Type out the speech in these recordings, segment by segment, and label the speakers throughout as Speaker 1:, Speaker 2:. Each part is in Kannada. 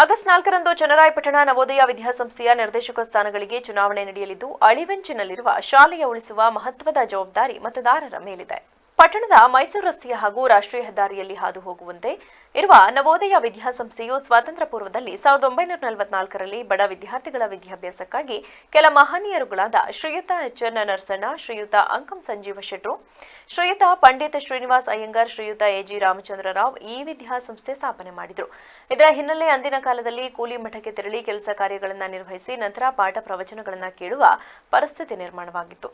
Speaker 1: ಆಗಸ್ಟ್ ನಾಲ್ಕರಂದು ಚನ್ನರಾಯಪಟ್ಟಣ ನವೋದಯ ವಿದ್ಯಾಸಂಸ್ಥೆಯ ನಿರ್ದೇಶಕ ಸ್ಥಾನಗಳಿಗೆ ಚುನಾವಣೆ ನಡೆಯಲಿದ್ದು, ಅಳಿವೆಂಚಿನಲ್ಲಿರುವ ಶಾಲೆಯ ಉಳಿಸುವ ಮಹತ್ವದ ಜವಾಬ್ದಾರಿ ಮತದಾರರ ಮೇಲಿದೆ. ಪಟ್ಟಣದ ಮೈಸೂರು ರಸ್ತೆಯ ಹಾಗೂ ರಾಷ್ಟ್ರೀಯ ಹೆದ್ದಾರಿಯಲ್ಲಿ ಹಾದು ಹೋಗುವಂತೆ ಇರುವ ನವೋದಯ ವಿದ್ಯಾಸಂಸ್ಥೆಯು ಸ್ವಾತಂತ್ರ್ಯ ಪೂರ್ವದಲ್ಲಿ ಸಾವಿರದ ಒಂಬೈನೂರ ನಲವತ್ನಾಲ್ಕರಲ್ಲಿ ಬಡ ವಿದ್ಯಾರ್ಥಿಗಳ ವಿದ್ಯಾಭ್ಯಾಸಕ್ಕಾಗಿ ಕೆಲ ಮಹನೀಯರುಗಳಾದ ಶ್ರೀಯುತ ಎಚ್ ಎನ್ ನರಸಣ್ಣ, ಶ್ರೀಯುತ ಅಂಕಂ ಸಂಜೀವ ಶೆಟ್ರು, ಶ್ರೀಯುತ ಪಂಡಿತ ಶ್ರೀನಿವಾಸ್ ಅಯ್ಯಂಗಾರ್, ಶ್ರೀಯುತ ಎಜಿ ರಾಮಚಂದ್ರ ರಾವ್ ಈ ವಿದ್ಯಾಸಂಸ್ಥೆ ಸ್ಥಾಪನೆ ಮಾಡಿದರು. ಇದರ ಹಿನ್ನೆಲೆ ಅಂದಿನ ಕಾಲದಲ್ಲಿ ಕೂಲಿ ಮಠಕ್ಕೆ ತೆರಳಿ ಕೆಲಸ ಕಾರ್ಯಗಳನ್ನು ನಿರ್ವಹಿಸಿ ನಂತರ ಪಾಠ ಪ್ರವಚನಗಳನ್ನು ಕೇಳುವ ಪರಿಸ್ಥಿತಿ ನಿರ್ಮಾಣವಾಗಿತ್ತು.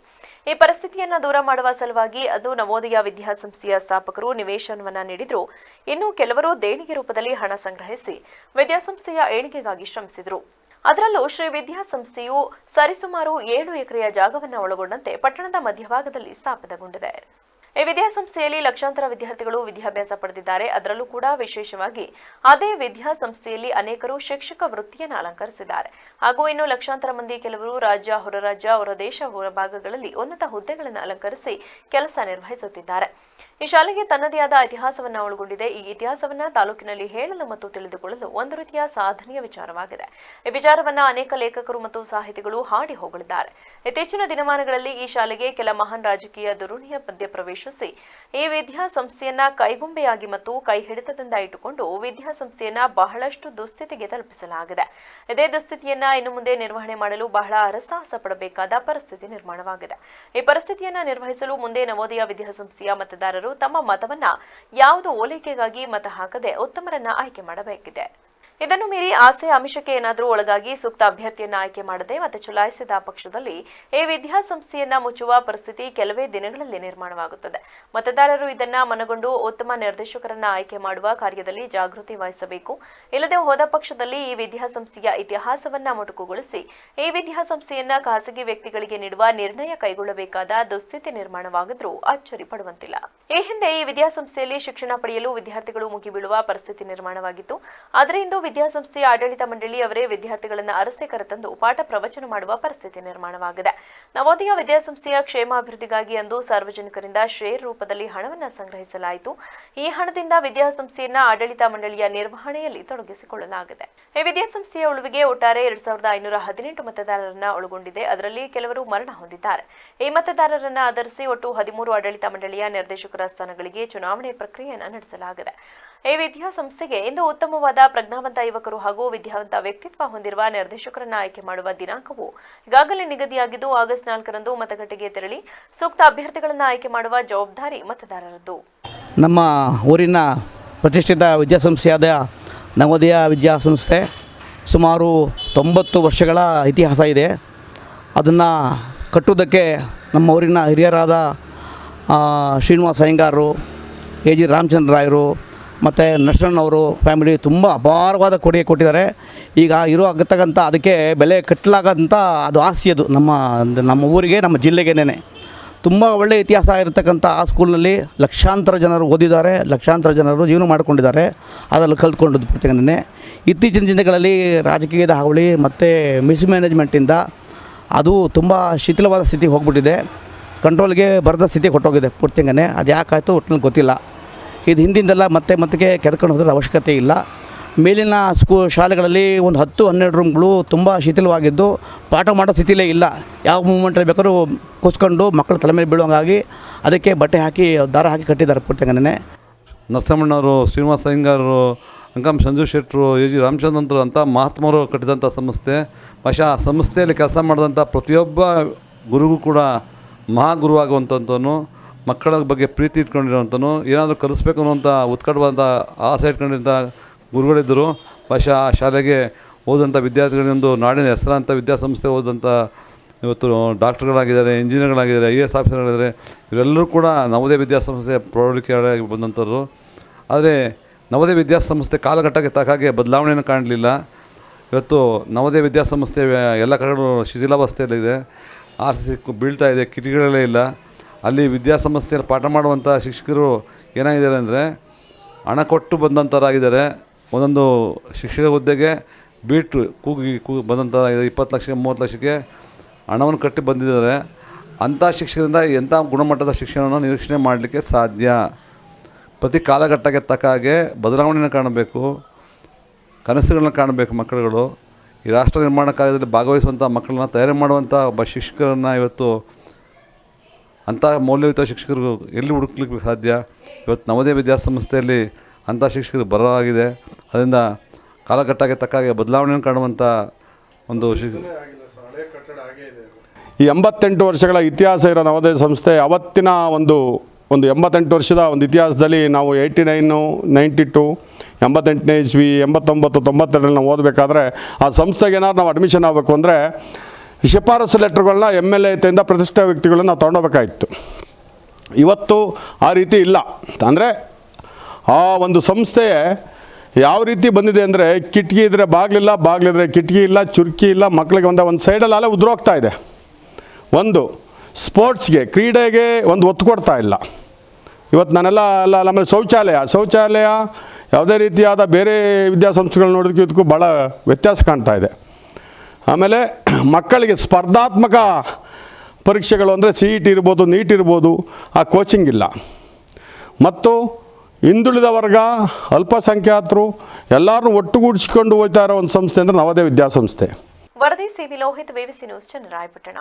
Speaker 1: ಈ ಪರಿಸ್ಥಿತಿಯನ್ನು ದೂರ ಮಾಡುವ ಸಲುವಾಗಿ ಅದು ನವೋದಯ ವಿದ್ಯಾಸಂಸ್ಥೆಯ ಸ್ಥಾಪಕರು ನಿವೇಶನವನ್ನ ನೀಡಿದ್ರು. ಇನ್ನು ಕೆಲವರು ದೇಣಿಗೆ ರೂಪದಲ್ಲಿ ಹಣ ಸಂಗ್ರಹಿಸಿ ವಿದ್ಯಾಸಂಸ್ಥೆಯ ಏಳಿಗೆಗಾಗಿ ಶ್ರಮಿಸಿದರು. ಅದರಲ್ಲೂ ಶ್ರೀ ವಿದ್ಯಾಸಂಸ್ಥೆಯು ಸರಿಸುಮಾರು ಏಳು ಎಕರೆಯ ಜಾಗವನ್ನು ಒಳಗೊಂಡಂತೆ ಪಟ್ಟಣದ ಮಧ್ಯಭಾಗದಲ್ಲಿ ಸ್ಥಾಪಿತಗೊಂಡಿದೆ. ಈ ವಿದ್ಯಾಸಂಸ್ಥೆಯಲ್ಲಿ ಲಕ್ಷಾಂತರ ವಿದ್ಯಾರ್ಥಿಗಳು ವಿದ್ಯಾಭ್ಯಾಸ ಪಡೆದಿದ್ದಾರೆ. ಅದರಲ್ಲೂ ಕೂಡ ವಿಶೇಷವಾಗಿ ಅದೇ ವಿದ್ಯಾಸಂಸ್ಥೆಯಲ್ಲಿ ಅನೇಕರು ಶಿಕ್ಷಕ ವೃತ್ತಿಯನ್ನು ಅಲಂಕರಿಸಿದ್ದಾರೆ. ಹಾಗೂ ಇನ್ನು ಲಕ್ಷಾಂತರ ಮಂದಿ ಕೆಲವರು ರಾಜ್ಯ ಹೊರ ರಾಜ್ಯ ಹೊರ ದೇಶ ಹೊರ ಭಾಗಗಳಲ್ಲಿ ಉನ್ನತ ಹುದ್ದೆಗಳನ್ನು ಅಲಂಕರಿಸಿ ಕೆಲಸ ನಿರ್ವಹಿಸುತ್ತಿದ್ದಾರೆ. ಈ ಶಾಲೆಗೆ ತನ್ನದೇ ಆದ ಇತಿಹಾಸವನ್ನ ಒಳಗೊಂಡಿದೆ. ಈ ಇತಿಹಾಸವನ್ನ ತಾಲೂಕಿನಲ್ಲಿ ಹೇಳಲು ಮತ್ತು ತಿಳಿದುಕೊಳ್ಳಲು ಒಂದು ರೀತಿಯ ಸಾಧನೆಯ ವಿಚಾರವಾಗಿದೆ. ಈ ವಿಚಾರವನ್ನ ಅನೇಕ ಲೇಖಕರು ಮತ್ತು ಸಾಹಿತಿಗಳು ಹಾಡಿ ಹೋಗಲಿದ್ದಾರೆ ಇತ್ತೀಚಿನ ದಿನಮಾನಗಳಲ್ಲಿ ಈ ಶಾಲೆಗೆ ಕೆಲ ಮಹಾನ್ ರಾಜಕೀಯ ದುರುಣಿಯ ಪದ್ಯ ಪ್ರವೇಶಿಸಿ, ಈ ವಿದ್ಯಾಸಂಸ್ಥೆಯನ್ನ ಕೈಗೊಂಬೆಯಾಗಿ ಮತ್ತು ಕೈ ಹಿಡಿತದಿಂದ ಇಟ್ಟುಕೊಂಡು ವಿದ್ಯಾಸಂಸ್ಥೆಯನ್ನ ಬಹಳಷ್ಟು ದುಸ್ಥಿತಿಗೆ ತಲುಪಿಸಲಾಗಿದೆ. ಇದೇ ದುಸ್ಥಿತಿಯನ್ನ ಇನ್ನು ಮುಂದೆ ನಿರ್ವಹಣೆ ಮಾಡಲು ಬಹಳ ಅರಸಾಹಸ ಪಡಬೇಕಾದ ಪರಿಸ್ಥಿತಿ ನಿರ್ಮಾಣವಾಗಿದೆ. ಈ ಪರಿಸ್ಥಿತಿಯನ್ನ ನಿರ್ವಹಿಸಲು ಮುಂದೆ ನವೋದಯ ವಿದ್ಯಾಸಂಸ್ಥೆಯ ಮತದಾರರು ತಮ್ಮ ಮತವನ್ನ ಯಾವುದು ಓಲೈಕೆಗಾಗಿ ಮತ ಹಾಕದೆ ಉತ್ತಮರನ್ನ ಆಯ್ಕೆ ಮಾಡಬೇಕಿದೆ. ಇದನ್ನು ಮೀರಿ ಆಸೆ ಆಮಿಷಕ್ಕೆ ಏನಾದರೂ ಒಳಗಾಗಿ ಸೂಕ್ತ ಅಭ್ಯರ್ಥಿಯನ್ನು ಆಯ್ಕೆ ಮಾಡದೆ ಮತ್ತೆ ಚಲಾಯಿಸಿದ ಪಕ್ಷದಲ್ಲಿ ಈ ವಿದ್ಯಾಸಂಸ್ಥೆಯನ್ನ ಮುಚ್ಚುವ ಪರಿಸ್ಥಿತಿ ಕೆಲವೇ ದಿನಗಳಲ್ಲಿ ನಿರ್ಮಾಣವಾಗುತ್ತದೆ. ಮತದಾರರು ಇದನ್ನ ಮನಗೊಂಡು ಉತ್ತಮ ನಿರ್ದೇಶಕರನ್ನ ಆಯ್ಕೆ ಮಾಡುವ ಕಾರ್ಯದಲ್ಲಿ ಜಾಗೃತಿ ವಹಿಸಬೇಕು. ಇಲ್ಲದೆ ಹೋದ ಪಕ್ಷದಲ್ಲಿ ಈ ವಿದ್ಯಾಸಂಸ್ಥೆಯ ಇತಿಹಾಸವನ್ನ ಮೊಟಕುಗೊಳಿಸಿ ಈ ವಿದ್ಯಾಸಂಸ್ಥೆಯನ್ನ ಖಾಸಗಿ ವ್ಯಕ್ತಿಗಳಿಗೆ ನೀಡುವ ನಿರ್ಣಯ ಕೈಗೊಳ್ಳಬೇಕಾದ ದುಸ್ಥಿತಿ ನಿರ್ಮಾಣವಾಗಿದ್ರೂ ಅಚ್ಚರಿ ಪಡುವಂತಿಲ್ಲ. ಈ ಹಿಂದೆ ಈ ವಿದ್ಯಾಸಂಸ್ಥೆಯಲ್ಲಿ ಶಿಕ್ಷಣ ಪಡೆಯಲು ವಿದ್ಯಾರ್ಥಿಗಳು ಮುಗಿಬೀಳುವ ಪರಿಸ್ಥಿತಿ ನಿರ್ಮಾಣವಾಗಿತ್ತು. ಆದರೆ ಇಂದು ವಿದ್ಯಾಸಂಸ್ಥೆಯ ಆಡಳಿತ ಮಂಡಳಿ ಅವರೇ ವಿದ್ಯಾರ್ಥಿಗಳನ್ನು ಅರಸೆ ಕರೆತಂದು ಪಾಠ ಪ್ರವಚನ ಮಾಡುವ ಪರಿಸ್ಥಿತಿ ನಿರ್ಮಾಣವಾಗಿದೆ. ನವೋದಯ ವಿದ್ಯಾಸಂಸ್ಥೆಯ ಕ್ಷೇಮಾಭಿವೃದ್ಧಿಗಾಗಿ ಅಂದು ಸಾರ್ವಜನಿಕರಿಂದ ಶೇರ್ ರೂಪದಲ್ಲಿ ಹಣವನ್ನು ಸಂಗ್ರಹಿಸಲಾಯಿತು. ಈ ಹಣದಿಂದ ವಿದ್ಯಾಸಂಸ್ಥೆಯನ್ನ ಆಡಳಿತ ಮಂಡಳಿಯ ನಿರ್ವಹಣೆಯಲ್ಲಿ ತೊಡಗಿಸಿಕೊಳ್ಳಲಾಗಿದೆ. ಈ ವಿದ್ಯಾಸಂಸ್ಥೆಯ ಉಳುವಿಗೆ ಒಟ್ಟಾರೆ ಎರಡ್ ಸಾವಿರದ ಐನೂರ ಹದಿನೆಂಟು ಮತದಾರರನ್ನ ಒಳಗೊಂಡಿದೆ. ಅದರಲ್ಲಿ ಕೆಲವರು ಮರಣ ಹೊಂದಿದ್ದಾರೆ. ಈ ಮತದಾರರನ್ನ ಆಧರಿಸಿ ಒಟ್ಟು ಹದಿಮೂರು ಆಡಳಿತ ಮಂಡಳಿಯ ನಿರ್ದೇಶಕರ ಸ್ಥಾನಗಳಿಗೆ ಚುನಾವಣೆ ಪ್ರಕ್ರಿಯೆಯನ್ನು ನಡೆಸಲಾಗಿದೆ. ಈ ವಿದ್ಯಾಸಂಸ್ಥೆಗೆ ಇಂದು ಉತ್ತಮವಾದ ಪ್ರಜ್ಞಾವಂತ ಯುವಕರು ಹಾಗೂ ವಿದ್ಯಾವಂತ ವ್ಯಕ್ತಿತ್ವ ಹೊಂದಿರುವ ನಿರ್ದೇಶಕರನ್ನ ಆಯ್ಕೆ ಮಾಡುವ ದಿನಾಂಕವು ಈಗಾಗಲೇ ನಿಗದಿಯಾಗಿದ್ದು ಆಗಸ್ಟ್ ನಾಲ್ಕರಂದು ಮತಗಟ್ಟೆಗೆ ತೆರಳಿ ಸೂಕ್ತ ಅಭ್ಯರ್ಥಿಗಳನ್ನು ಆಯ್ಕೆ ಮಾಡುವ ಜವಾಬ್ದಾರಿ ಮತದಾರರದ್ದು.
Speaker 2: ನಮ್ಮ ಊರಿನ ಪ್ರತಿಷ್ಠಿತ ವಿದ್ಯಾಸಂಸ್ಥೆಯಾದ ನವೋದಯ ವಿದ್ಯಾಸಂಸ್ಥೆ ಸುಮಾರು ತೊಂಬತ್ತು ವರ್ಷಗಳ ಇತಿಹಾಸ ಇದೆ. ಅದನ್ನು ಕಟ್ಟುವುದಕ್ಕೆ ನಮ್ಮ ಊರಿನ ಹಿರಿಯರಾದ ಶ್ರೀನಿವಾಸ ಅಯ್ಯಂಗಾರರು ಎ ಜಿ ರಾಮಚಂದ್ರ ರಾಯರು ಮತ್ತು ನರಸಣ್ಣವರು ಫ್ಯಾಮಿಲಿ ತುಂಬ ಅಪಾರವಾದ ಕೊಡುಗೆ ಕೊಟ್ಟಿದ್ದಾರೆ. ಈಗ ಇರೋ ಆಗತಕ್ಕಂಥ ಅದಕ್ಕೆ ಬೆಲೆ ಕಟ್ಟಲಾಗಂಥ ಅದು ಆಸ್ತಿ ಅದು. ನಮ್ಮ ನಮ್ಮ ಊರಿಗೆ, ನಮ್ಮ ಜಿಲ್ಲೆಗೇನೆ ತುಂಬ ಒಳ್ಳೆಯ ಇತಿಹಾಸ ಇರತಕ್ಕಂಥ ಆ ಸ್ಕೂಲ್ನಲ್ಲಿ ಲಕ್ಷಾಂತರ ಜನರು ಓದಿದ್ದಾರೆ. ಲಕ್ಷಾಂತರ ಜನರು ಜೀವನ ಮಾಡಿಕೊಂಡಿದ್ದಾರೆ. ಅದರಲ್ಲಿ ಕಲ್ತ್ಕೊಂಡದ್ದು ಪ್ರತಿಗಣನೆ ಇತ್ತೀಚಿನ ದಿನಗಳಲ್ಲಿ ರಾಜಕೀಯದ ಹಾವಳಿ ಮತ್ತು ಮಿಸ್ಮ್ಯಾನೇಜ್ಮೆಂಟಿಂದ ಅದು ತುಂಬ ಶಿಥಿಲವಾದ ಸ್ಥಿತಿಗೆ ಹೋಗ್ಬಿಟ್ಟಿದೆ. ಕಂಟ್ರೋಲ್ಗೆ ಬರದ ಸ್ಥಿತಿ ಕೊಟ್ಟೋಗಿದೆ ಪೂರ್ತಿಂಗನೇ ಅದು ಯಾಕಾಯಿತು ಒಟ್ಟಿನಲ್ಲಿ ಗೊತ್ತಿಲ್ಲ. ಇದು ಹಿಂದಿಂದೆಲ್ಲ ಮತ್ತೆ ಮತ್ತೆ ಕೆದ್ಕೊಂಡು ಹೋದ್ರೆ ಅವಶ್ಯಕತೆ ಇಲ್ಲ. ಮೇಲಿನ ಸ್ಕೂ, ಶಾಲೆಗಳಲ್ಲಿ ಒಂದು ಹತ್ತು, ಹನ್ನೆರಡು ರೂಮ್ಗಳು ತುಂಬ ಶಿಥಿಲವಾಗಿದ್ದು ಪಾಠ ಮಾಡೋ ಸ್ಥಿತಿಲೇ ಇಲ್ಲ. ಯಾವ ಮೂಮೆಂಟಲ್ಲಿ ಬೇಕಾದ್ರೂ ಕೂಸ್ಕೊಂಡು ಮಕ್ಕಳು ತಲೆ ಮೇಲೆ ಬೀಳುವಂಗಾಗಿ ಅದಕ್ಕೆ ಬಟ್ಟೆ ಹಾಕಿ, ದಾರ ಹಾಕಿ ಕಟ್ಟಿದ್ದಾರೆ ಪೂರ್ತಿಗನೆ
Speaker 3: ನರಸಮ್ಮಣ್ಣವರು ಶ್ರೀನಿವಾಸ ಅಯ್ಯಂಗಾರರು ಅಂಕಂ ಸಂಜೀವ್ ಶೆಟ್ಟರು ಯು ಜಿ ರಾಮಚಂದ್ರಂತರು ಅಂತ ಮಹಾತ್ಮರು ಕಟ್ಟಿದಂಥ ಸಂಸ್ಥೆ. ಬಹುಶಃ ಆ ಸಂಸ್ಥೆಯಲ್ಲಿ ಕೆಲಸ ಮಾಡಿದಂಥ ಪ್ರತಿಯೊಬ್ಬ ಗುರುಗೂ ಕೂಡ ಮಹಾಗುರು ಆಗುವಂಥವನು ಮಕ್ಕಳ ಬಗ್ಗೆ ಪ್ರೀತಿ ಇಟ್ಕೊಂಡಿರೋವಂಥನು ಏನಾದರೂ ಕಲಿಸ್ಬೇಕು ಅನ್ನೋಂಥ ಉತ್ಕಟವಾದಂಥ ಆಸೆ ಇಟ್ಕೊಂಡಿದ್ದ ಗುರುಗಳಿದ್ದರು. ಬಹುಶಃ ಆ ಶಾಲೆಗೆ ಓದಂಥ ವಿದ್ಯಾರ್ಥಿಗಳೊಂದು ನಾಡಿನ ಹೆಸರಾಂತ ವಿದ್ಯಾಸಂಸ್ಥೆ ಓದಂಥ ಇವತ್ತು ಡಾಕ್ಟರ್ಗಳಾಗಿದ್ದಾರೆ, ಇಂಜಿನಿಯರ್ಗಳಾಗಿದ್ದಾರೆ, ಐ ಎ ಎಸ್ ಆಫೀಸರ್ಗಳಿದ್ದಾರೆ ಇವರೆಲ್ಲರೂ ಕೂಡ ನವೋದಯ ವಿದ್ಯಾಸಂಸ್ಥೆ ಪ್ರೌಢಿಕೆಯಾಗಿ ಬಂದಂಥವ್ರು ಆದರೆ ನವೋದಯ ವಿದ್ಯಾಸಂಸ್ಥೆ ಕಾಲಘಟ್ಟಕ್ಕೆ ತಕ್ಕ ಹಾಗೆ ಬದಲಾವಣೆಯನ್ನು ಕಾಣಲಿಲ್ಲ. ಇವತ್ತು ನವೋದಯ ವಿದ್ಯಾಸಂಸ್ಥೆ ಎಲ್ಲ ಕಡೆಗಳು ಶಿಥಿಲಾವಸ್ಥೆಯಲ್ಲಿದೆ. ಆರ್ ಸಿ ಸಿ ಬೀಳ್ತಾ ಇದೆ ಕಿಟಕಿಗಳೇ ಇಲ್ಲ. ಅಲ್ಲಿ ವಿದ್ಯಾಸಂಸ್ಥೆಯಲ್ಲಿ ಪಾಠ ಮಾಡುವಂಥ ಶಿಕ್ಷಕರು ಏನಾಗಿದ್ದಾರೆ ಅಂದರೆ ಹಣ ಕೊಟ್ಟು ಬಂದಂಥವರಾಗಿದ್ದಾರೆ ಒಂದೊಂದು ಶಿಕ್ಷಕ ಹುದ್ದೆಗೆ ಬೀಟ್ ಕೂಗಿ ಕೂಗಿ ಬಂದಂಥ ಇಪ್ಪತ್ತು ಲಕ್ಷಕ್ಕೆ, ಮೂವತ್ತು ಲಕ್ಷಕ್ಕೆ ಹಣವನ್ನು ಕಟ್ಟಿ ಬಂದಿದ್ದಾರೆ. ಅಂಥ ಶಿಕ್ಷಕರಿಂದ ಎಂಥ ಗುಣಮಟ್ಟದ ಶಿಕ್ಷಣವನ್ನು ನಿರೀಕ್ಷಣೆ ಮಾಡಲಿಕ್ಕೆ ಸಾಧ್ಯ? ಪ್ರತಿ ಕಾಲಘಟ್ಟಕ್ಕೆ ತಕ್ಕ ಹಾಗೆ ಬದಲಾವಣೆಯನ್ನು ಕಾಣಬೇಕು, ಕನಸುಗಳನ್ನ ಕಾಣಬೇಕು ಮಕ್ಕಳುಗಳು. ಈ ರಾಷ್ಟ್ರ ನಿರ್ಮಾಣ ಕಾರ್ಯದಲ್ಲಿ ಭಾಗವಹಿಸುವಂಥ ಮಕ್ಕಳನ್ನ ತಯಾರಿ ಮಾಡುವಂಥ ಒಬ್ಬ ಶಿಕ್ಷಕರನ್ನು ಇವತ್ತು ಅಂಥ ಮೌಲ್ಯಯುತ ಶಿಕ್ಷಕರು ಎಲ್ಲಿ ಹುಡುಕ್ಲಿಕ್ಕೆ ಸಾಧ್ಯ? ಇವತ್ತು ನವೋದಯ ವಿದ್ಯಾಸಂಸ್ಥೆಯಲ್ಲಿ ಅಂಥ ಶಿಕ್ಷಕರು ಬರಲಾಗಿದೆ. ಅದರಿಂದ ಕಾಲಘಟ್ಟಕ್ಕೆ ತಕ್ಕ ಹಾಗೆ ಬದಲಾವಣೆಯನ್ನು ಕಾಣುವಂಥ ಒಂದು ಶಿಕ್ಷ
Speaker 4: ಈ ಎಂಬತ್ತೆಂಟು ವರ್ಷಗಳ ಇತಿಹಾಸ ಇರೋ ನವೋದಯ ಸಂಸ್ಥೆ ಅವತ್ತಿನ ಒಂದು ಒಂದು ಎಂಬತ್ತೆಂಟು ವರ್ಷದ ಒಂದು ಇತಿಹಾಸದಲ್ಲಿ ನಾವು ಏಯ್ಟಿ ನೈನು, ನೈಂಟಿ ಟು, ಎಂಬತ್ತೆಂಟನೇ ಇಸ್ವಿ, ಎಂಬತ್ತೊಂಬತ್ತು ತೊಂಬತ್ತೆರಡರಲ್ಲಿ ನಾವು ಓದಬೇಕಾದ್ರೆ ಆ ಸಂಸ್ಥೆಗೆ ಏನಾದ್ರು ನಾವು ಅಡ್ಮಿಷನ್ ಆಗಬೇಕು ಅಂದರೆ ಶಿಫಾರಸು ಲೆಟ್ರ್ಗಳನ್ನ ಎಂ ಎಲ್ ಎದಿಂದ ಪ್ರತಿಷ್ಠಾ ವ್ಯಕ್ತಿಗಳನ್ನ ನಾವು ತೊಗೊಂಡೋಗ್ಬೇಕಾಗಿತ್ತು. ಇವತ್ತು ಆ ರೀತಿ ಇಲ್ಲ. ಅಂದರೆ ಆ ಒಂದು ಸಂಸ್ಥೆ ಯಾವ ರೀತಿ ಬಂದಿದೆ ಅಂದರೆ ಕಿಟಕಿ ಇದ್ದರೆ ಬಾಗಿಲಿಲ್ಲ ಬಾಗಿಲಿದ್ರೆ ಕಿಟಕಿ ಇಲ್ಲ, ಚುರುಕಿ ಇಲ್ಲ, ಮಕ್ಕಳಿಗೆ ಒಂದು ಒಂದು ಸೈಡಲ್ಲಿ ಅಲ್ಲೇ ಉದುರೋಗ್ತಾ ಇದೆ. ಒಂದು ಸ್ಪೋರ್ಟ್ಸ್ಗೆ ಕ್ರೀಡೆಗೆ ಒಂದು ಒತ್ತು ಕೊಡ್ತಾ ಇಲ್ಲ. ಇವತ್ತು ನಾನೆಲ್ಲ ಅಲ್ಲ ಆಮೇಲೆ ಶೌಚಾಲಯ ಶೌಚಾಲಯ ಯಾವುದೇ ರೀತಿಯಾದ ಬೇರೆ ವಿದ್ಯಾಸಂಸ್ಥೆಗಳು ನೋಡೋದಕ್ಕೆ ಇದಕ್ಕೂ ಭಾಳ ವ್ಯತ್ಯಾಸ ಕಾಣ್ತಾ ಇದೆ. ಆಮೇಲೆ ಮಕ್ಕಳಿಗೆ ಸ್ಪರ್ಧಾತ್ಮಕ ಪರೀಕ್ಷೆಗಳು ಅಂದರೆ ಸಿ ಇ ಟಿ ಇರ್ಬೋದು, ನೀಟ್ ಇರ್ಬೋದು, ಆ ಕೋಚಿಂಗ್ ಇಲ್ಲ. ಮತ್ತು ಹಿಂದುಳಿದ ವರ್ಗ, ಅಲ್ಪಸಂಖ್ಯಾತರು ಎಲ್ಲರನ್ನೂ ಒಟ್ಟುಗೂಡಿಸಿಕೊಂಡು ಹೋಗ್ತಾ ಇರೋ ಒಂದು ಸಂಸ್ಥೆ ಅಂದರೆ ನವೋದಯ ವಿದ್ಯಾಸಂಸ್ಥೆ.
Speaker 1: ವರದಿ ಸಿವಿ ಲೋಹಿತ್ ನ್ಯೂಸ್, ಚನ್ನರಾಯಪಟ್ಟಣ.